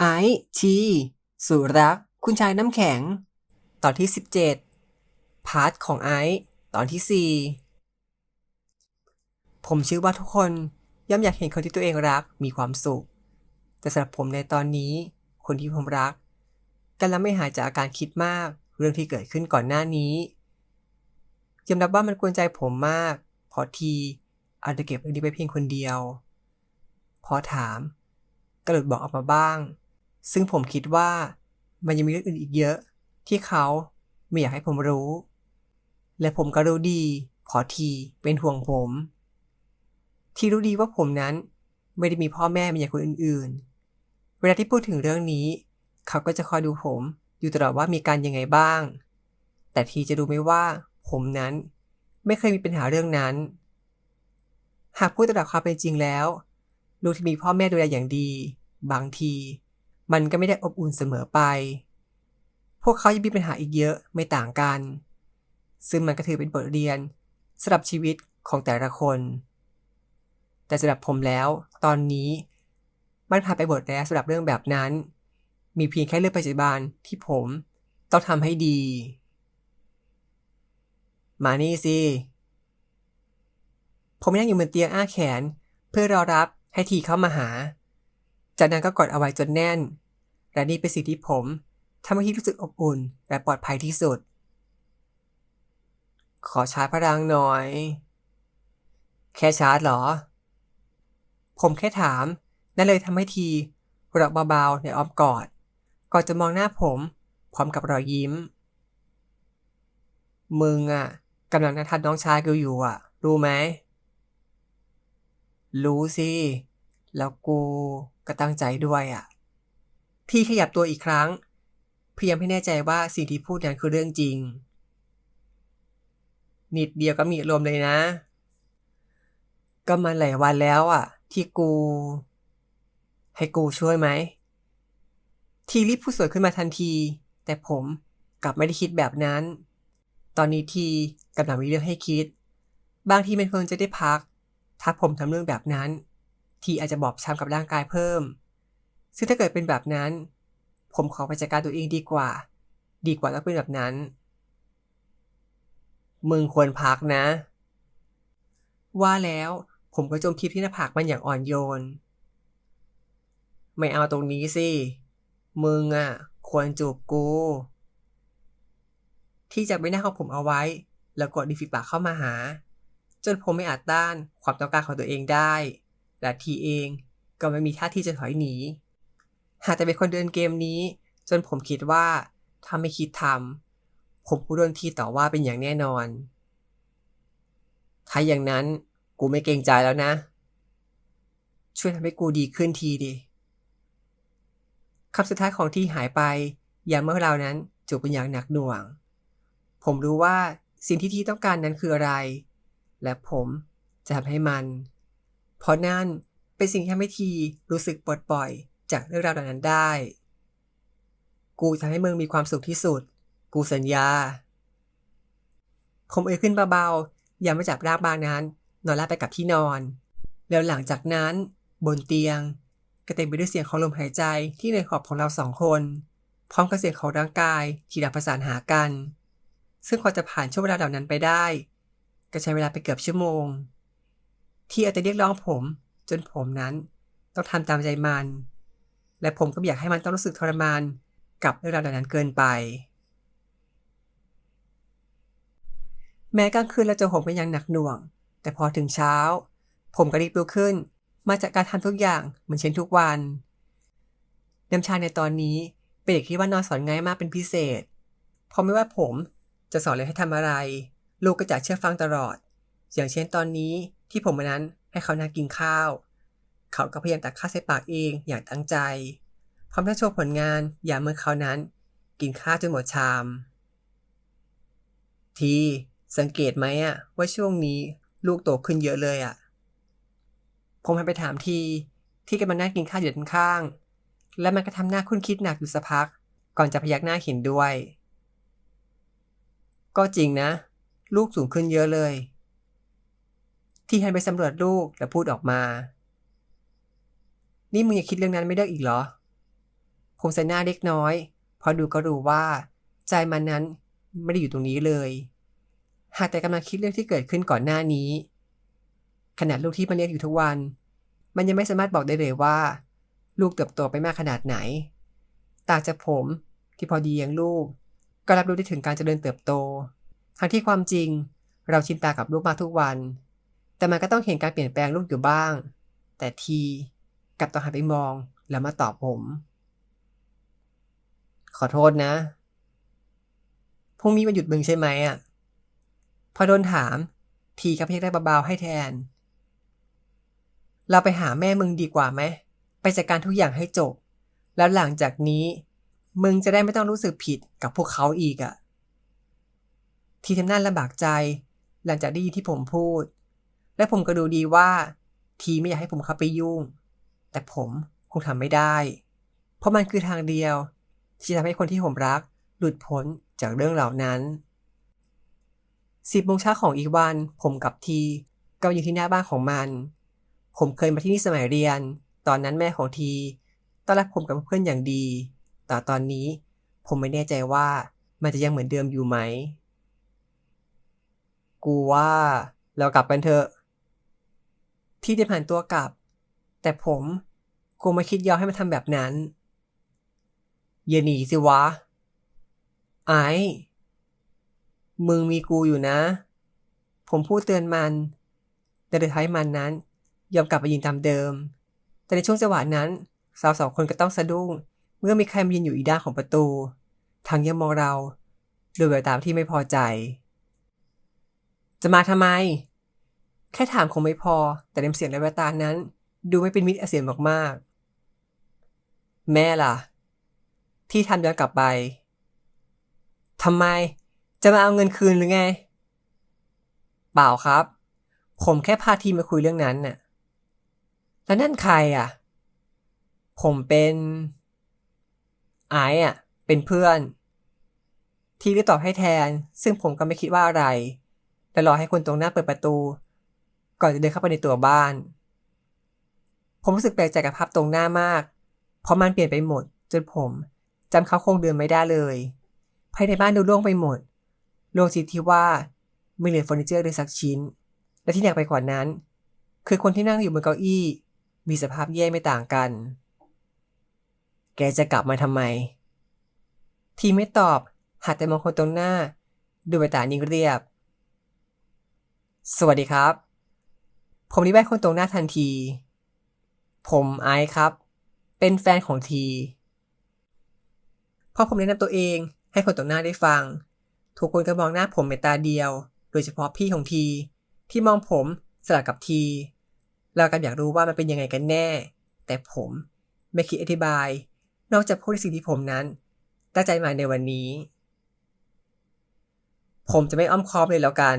ไอซ์ทีสุรัก คุณชายน้ำแข็ง ตอนที่ 17 พาร์ทของไอซ์ตอนที่ 4 ผมเชื่อว่าทุกคนย่อมอยากเห็นคนที่ตัวเองรักมีความสุข แต่สำหรับผมในตอนนี้ คนที่ผมรักกำลังไม่หายจากอาการคิดมากเรื่องที่เกิดขึ้นก่อนหน้านี้ยอมรับว่ามันกวนใจผมมากพราะทีอาจจะเก็บเรื่องนี้ไปเพียงคนเดียว พอถามก็หลุดบอกออกมาบ้าง ซึ่งผมคิดว่ามันยังมีเรื่องอื่นอีกเยอะ ที่เขาไม่อยากให้ผมรู้ และผมก็รู้ดีเพอทีเป็นห่วงผม ที่รู้ดีว่าผมนั้นไม่ได้มีพ่อแม่เป็นอย่างคนอื่นๆ เวลาที่พูดถึงเรื่องนี้ เขาก็จะคอยดูผมอยู่ตลอดว่ามีการยังไงบ้าง แต่ทีจะดูไม่ว่า ผมนั้นไม่เคยมีปัญหาเรื่องนั้น หากพูดตามความเป็นจริงแล้ว ลูกที่มีพ่อแม่ดูแลอย่างดี บางที มันก็ไม่ได้อบอุ่นเสมอไป พวกเขายังมีปัญหาอีกเยอะไม่ต่างกัน ซึ่งมันก็ถือเป็นบทเรียนสำหรับชีวิตของแต่ละคน แต่สำหรับผมแล้ว ตอนนี้มันผ่านไปหมดแล้วสำหรับเรื่องแบบนั้น มีเพียงแค่เรื่องปัจจุบันที่ผมต้องทำให้ดี มานี่สิ ผมนั่งอยู่บนเตียงอ้าแขน เพื่อรอรับให้ทีเข้ามาหา จากนั้นก็กอดเอาไว้จนแน่น และนี่เป็นสิ่งที่ผมทำให้ทีรู้สึกอบอุ่นและปลอดภัยที่สุด ขอชาร์จพลังหน่อย แค่ชาร์จเหรอ ผมแค่ถาม นั่นเลยทำให้ทีหัวเราะเบาๆในอ้อมกอด ก่อนจะมองหน้าผม พร้อมกับรอยยิ้ม มึงอะกำลังนัดทัดน้องชายกูอยู่อะ รู้ไหม รู้สิ แล้วกูก็ตั้งใจด้วยอะ พี่ขยับตัวอีกครั้งพยายามให้แน่ใจว่าสิ่งที่พูดนั้นคือเรื่องจริง นิดเดียวก็มีอารมเลยนะ ก็มันหลายวันแล้วอะ ที่กู ให้กูช่วยไหม ทีรีบพูดสวยขึ้นมาทันที แต่ผมกลับไม่ได้คิดแบบนั้น ตอนนี้ทีกำลังมีเรื่องให้คิด บางทีมันควรจะได้พัก ถ้าผมทำเรื่องแบบนั้น ทีอาจจะบอบช้ำกับร่างกายเพิ่ม ซึ่งถ้าเกิดเป็นแบบนั้น ผมขอไปจัดการตัวเองดีกว่า ดีกว่าต้องเป็นแบบนั้น มึงควรพักนะ ว่าแล้วผมก็จมคิดที่หน้าผากมันอย่างอ่อนโยน ไม่เอาตรงนี้สิ มึงอะ ควรจูบกู ที่จะไม่หน้าของผมเอาไว้ แล้วกดดิฟิปากเข้ามาหา จนผมไม่อาจต้านความต้องการของตัวเองได้ และทีเองก็ไม่มีท่าที่จะถอยหนี หากแต่เป็นคนเดินเกมนี้ จนผมคิดว่าถ้าไม่คิดทำผมกูโดนทีต่อว่าเป็นอย่างแน่นอน ถ้าอย่างนั้นกูไม่เกรงใจแล้วนะ ช่วยทำให้กูดีขึ้นทีดิคำสุดท้ายของที่หายไปยามเมื่อเรานั้นจูบเป็นอย่างหนักหน่วง ผมรู้ว่าสิ่งที่ที่ต้องการนั้นคืออะไร และผมจะทำให้มัน เพราะนั่นเป็นสิ่งที่ทำให้ทีรู้สึกปลดปล่อยจากเรื่องราวเหล่านั้นได้ กูจะทำให้มึงมีความสุขที่สุด กูสัญญา ผมเอ่ยขึ้นเบาๆอย่ามาจับรากบางนั้น นอนราบไปกับที่นอน แล้วหลังจากนั้น บนเตียงก็เต็มไปด้วยเสียงของลมหายใจที่ในขอบของเราสองคน พร้อมกับเสียงของร่างกายที่ดังประสานหากัน ซึ่งพอจะผ่านช่วงเวลาเหล่านั้นไปได้ ก็ใช้เวลาไปเกือบชั่วโมง ที่อาจจะเรียกร้องผม จนผมนั้นต้องทำตามใจมัน และผมก็อยากให้มันต้องรู้สึกทรมานกับเรื่องราวเหล่านั้นเกินไป แม้กลางคืนเราจะห่มเป็นอย่างหนักหน่วง แต่พอถึงเช้า ผมก็รีบลุกขึ้น มาจากการทำทุกอย่างเหมือนเช่นทุกวันน้ำชาในตอนนี้เป็นเด็กที่ว่านอนสอนง่ายมากเป็นพิเศษ เพราะไม่ว่าผมจะสอนเลยให้ทำอะไร ลูกก็จะเชื่อฟังตลอด อย่างเช่นตอนนี้ ที่ผมวันนั้นให้เขานั่งกินข้าว เขาก็พยายามตักข้าวใส่ปากเองอย่างตั้งใจ พร้อมทั้งโชว์ผลงานอย่ามเมื่อเขานั้น กินข้าวจนหมดชาม ทีสังเกตไหมอะว่าช่วงนี้ลูกโตขึ้นเยอะเลยอะผมหันไปถามทีที่กำลังนั่งกินข้าวอยู่ด้านข้าง และมันก็ทำหน้าคุ้นคิดหนักอยู่สักพัก ก่อนจะพยักหน้าเห็นด้วย ก็จริงนะ ลูกสูงขึ้นเยอะเลย ที่หันไปสำรวจลูกและพูดออกมา นี่มึงอยังคิดเรื่องนั้นไม่ได้อีกเหรอ ผมใส่หน้าเล็กน้อยเพราะดูก็รู้ว่า ใจมันนั้นไม่ได้อยู่ตรงนี้เลย หากแต่กำลังคิดเรื่องที่เกิดขึ้นก่อนหน้านี้ ขนาดลูกที่มันเลี้ยงอยู่ทุกวัน มันยังไม่สามารถบอกได้เลยว่า ลูกเติบโตไปมากขนาดไหน ต่างจากผมที่พอดีเลี้ยงลูก ก็รับรู้ได้ถึงการเจริญเติบโต ทั้งที่ความจริง เราชินตากับลูกมาทุกวัน แต่มันก็ต้องเห็นการเปลี่ยนแปลงลูกอยู่บ้าง แต่ทีกลับต้องหันไปมองแล้วมาตอบผม ขอโทษนะ พรุ่งนี้วันหยุดมึงใช่ไหมอะ พอโดนถาม ทีก็พยักได้เบาๆให้แทน เราไปหาแม่มึงดีกว่าไหม ไปจัดการทุกอย่างให้จบ แล้วหลังจากนี้ มึงจะได้ไม่ต้องรู้สึกผิดกับพวกเขาอีกอะ่ะ ทีทำหน้าลำบากใจ หลังจากได้ยินที่ผมพูด และผมก็ดูดีว่า ทีไม่อยากให้ผมเข้าไปยุ่ง แต่ผมคงทำไม่ได้ เพราะมันคือทางเดียว ที่ทำให้คนที่ผมรักหลุดพ้นจากเรื่องเหล่านั้นสิบโมงเช้าของอีกวัน ผมกับทีก็อยู่ที่หน้าบ้านของมัน ผมเคยมาที่นี่สมัยเรียน ตอนนั้นแม่ของทีต้อนรับผมกับเพื่อนอย่างดี แต่ตอนนี้ผมไม่แน่ใจว่ามันจะยังเหมือนเดิมอยู่ไหม กูว่าเรากลับกันเถอะ ที่ได้ผ่านตัวกลับ แต่ผมกูไม่คิดยอมให้มันทำแบบนั้น อย่าหนีสิวะ ไอ้ มึงมีกูอยู่นะ ผมพูดเตือนมัน แต่สุดท้ายมันนั้น ยอมกลับไปยืนตามเดิม แต่ในช่วงจังหวะนั้น สาวสองคนก็ต้องสะดุ้ง เมื่อมีใครมายืนอยู่อีด้านของประตู ทางยังมองเราโดยแววตาที่ไม่พอใจ จะมาทำไม แค่ถามคงไม่พอ แต่น้ำเสียงและแววตานั้น ดูไม่เป็นมิตรเสียงมากๆ แม่ล่ะ ที่ทำย้อนกลับไปทำไม จะมาเอาเงินคืนหรือไง เปล่าครับ ผมแค่พาทีมมาคุยเรื่องนั้นน่ะ แล้วนั่นใครอะ ผมเป็นไอ้อะ เป็นเพื่อน ทีได้ตอบให้แทน ซึ่งผมก็ไม่คิดว่าอะไร แต่รอให้คนตรงหน้าเปิดประตู ก่อนจะเดินเข้าไปในตัวบ้าน ผมรู้สึกแปลกใจกับภาพตรงหน้ามาก เพราะมันเปลี่ยนไปหมด จนผมจำเขาโครงเดิมไม่ได้เลย ภายในบ้านดูโล่งไปหมด โล่งสิที่ว่าไม่เหลือเฟอร์นิเจอร์เลยสักชิ้น และที่หนักไปกว่านั้น คือคนที่นั่งอยู่บนเก้าอี้ มีสภาพแย่ไม่ต่างกัน แกจะกลับมาทำไม ทีไม่ตอบหัดแต่มองคนตรงหน้า ดูใบตานิ่งเรียบ สวัสดีครับ ผมรีบไหว้คนตรงหน้าทันที ผมไอซ์ครับ เป็นแฟนของทีพอผมแนะนำตัวเองให้คนตรงหน้าได้ฟัง ทุกคนก็มองหน้าผมเป็นตาเดียว โดยเฉพาะพี่ของทีที่มองผมสลับกับทีเรากันอยากรู้ว่ามันเป็นยังไงกันแน่ แต่ผมไม่คิดอธิบาย นอกจากพูดในสิ่งที่ผมนั้น ตั้งใจมาในวันนี้ ผมจะไม่อ้อมค้อมเลยแล้วกัน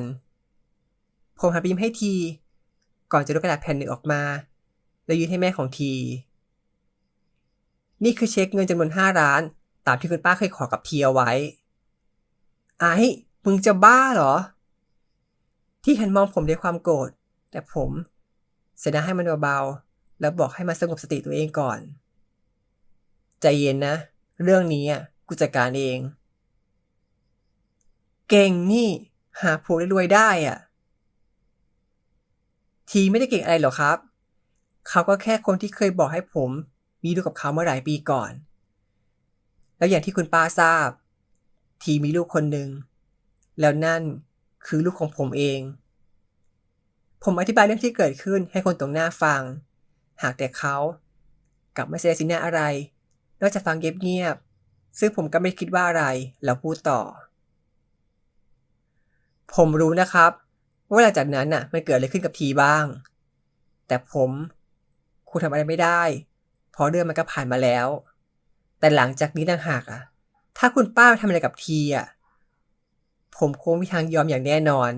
ผมหันไปยิ้มให้ที ก่อนจะรูกกระดาษแผ่นหนึ่งออกมา แล้วยื่นให้แม่ของที นี่คือเช็คเงินจำนวนห้าล้าน ตามที่คุณป้าเคยขอกับทีเอาไว้ ไอ้มึงจะบ้าเหรอ ที่ห็นมองผมด้วยความโกรธ แต่ผมเสยดาให้มันเบาๆ แล้วบอกให้มันสงบสติตัวเองก่อน ใจเย็นนะ เรื่องนี้อะกูจัดการเอง เก่งนี่ หาผัวรวยได้อะ ทีไม่ได้เก่งอะไรหรอกครับ เขาก็แค่คนที่เคยบอกให้ผมมีลูกกับเขาเมื่อหลายปีก่อน แล้วอย่างที่คุณป้าทราบ ทีมีลูกคนหนึ่ง แล้วนั่นคือลูกของผมเอง ผมอธิบายเรื่องที่เกิดขึ้นให้คนตรงหน้าฟัง หากแต่เขากลับไม่แสดงสีหน้าอะไร นอกจากฟังเงียบๆซึ่งผมก็ไม่คิดว่าอะไร แล้วพูดต่อ ผมรู้นะครับ ว่าหลังจากนั้นน่ะ มันเกิดอะไรขึ้นกับทีบ้าง แต่ผมคงทำอะไรไม่ได้ เพราะเรื่องมันก็ผ่านมาแล้ว แต่หลังจากนี้ต่างหากอะ ถ้าคุณป้าทำอะไรกับทีอะ ผมคงม่มีทางยอมอย่างแน่นอน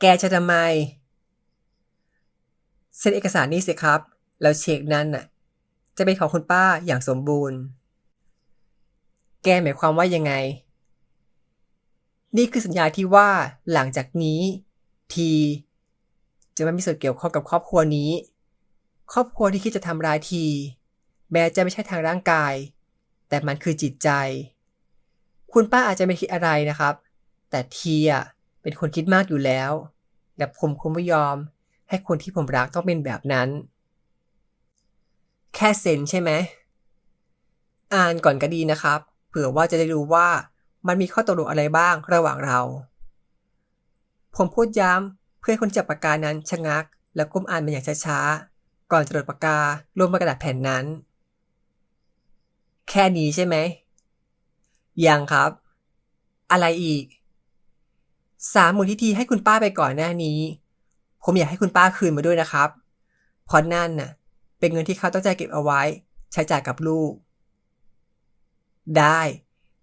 แกจะทำไม เซ็นเอกสารนี้สิครับ แล้วเช็คนั้นน่ะ จะเป็นของคุณป้าอย่างสมบูรณ์ แกหมายความว่ายังไง นี่คือสัญญาที่ว่าหลังจากนี้ ที จะไม่มีส่วนเกี่ยวข้องกับครอบครัวนี้ ครอบครัวที่คิดจะทำร้ายที แม้จะไม่ใช่ทางร่างกาย แต่มันคือจิตใจ คุณป้าอาจจะไม่คิดอะไรนะครับ แต่ทีอะเป็นคนคิดมากอยู่แล้ว และผมคงไม่ยอม ให้คนที่ผมรักต้องเป็นแบบนั้น แค่เซ็นใช่ไหม อ่านก่อนก็ดีนะครับ เผื่อว่าจะได้รู้ว่า มันมีข้อตกลงอะไรบ้างระหว่างเรา ผมพูดย้ำเพื่อคนจับปากกานั้นชะงัก แล้วก้มอ่านมันอย่างช้าๆ ก่อนจะลดปากกาลงบนกระดาษแผ่นนั้น แค่นี้ใช่ไหม ยังครับ อะไรอีก สามหมื่นที่ทีให้คุณป้าไปก่อนหน้านี้ ผมอยากให้คุณป้าคืนมาด้วยนะครับเพราะนั่นน่ะ เป็นเงินที่เขาต้องใจเก็บเอาไว้ ใช้จ่ายกับลูก ได้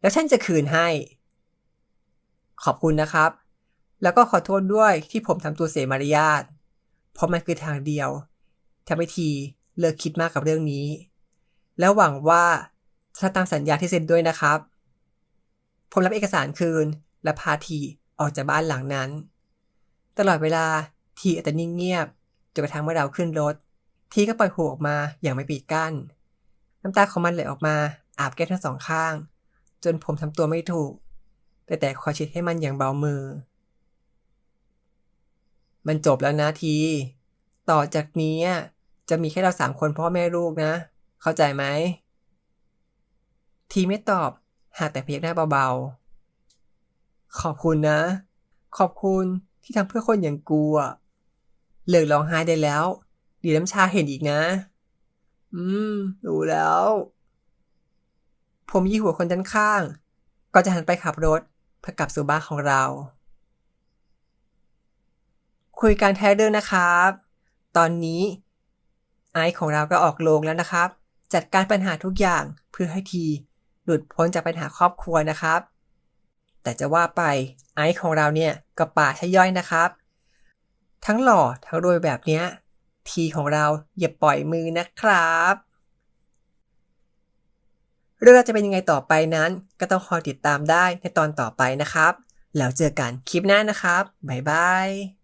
แล้วฉันจะคืนให้ ขอบคุณนะครับ แล้วก็ขอโทษด้วยที่ผมทำตัวเสียมารยาท เพราะมันคือทางเดียวทำให้ทีเลิกคิดมากกับเรื่องนี้ แล้วหวังว่าจะตามสัญญาที่เซ็นด้วยนะครับ ผมรับเอกสารคืนและพาทีออกจากบ้านหลังนั้น ตลอดเวลาทีอาจจะนิ่งเงียบจนกระทั่งเมื่อเราขึ้นรถ ทีก็ปล่อยหูออกมาอย่างไม่ปิดกั้น น้ำตาของมันไหลออกมาอาบแก้มทั้งสองข้าง จนผมทำตัวไม่ถูก แต่แต่คอยชิดให้มันอย่างเบามือ มันจบแล้วนะที ต่อจากนี้จะมีแค่เราสามคนพ่อแม่ลูกนะ เข้าใจไหม ทีไม่ตอบ หากแต่พยักหน้าเบาๆ ขอบคุณนะ ขอบคุณที่ทำเพื่อคนอย่างกูอะเลิกร้องไห้ได้แล้ว ดีน้ำชาเห็นอีกนะ อืม รู้แล้ว ผมยี่หัวคนด้านข้าง ก็จะหันไปขับรถเพื่อกลับสู่บ้านของเรา คุยกันแท้เรื่องนะครับ ตอนนี้ไอซ์ของเราก็ออกโรงแล้วนะครับ จัดการปัญหาทุกอย่างเพื่อให้ทีหลุดพ้นจากปัญหาครอบครัวนะครับ แต่จะว่าไปไอซ์ของเราเนี่ยก็ป่าใช่ย่อยนะครับ ทั้งหล่อทั้งรวยแบบเนี้ยทีของเราอย่าปล่อยมือนะครับ เรื่องราวจะเป็นยังไงต่อไปนั้น ก็ต้องคอยติดตามได้ในตอนต่อไปนะครับ แล้วเจอกันคลิปหน้านะครับบ๊ายบาย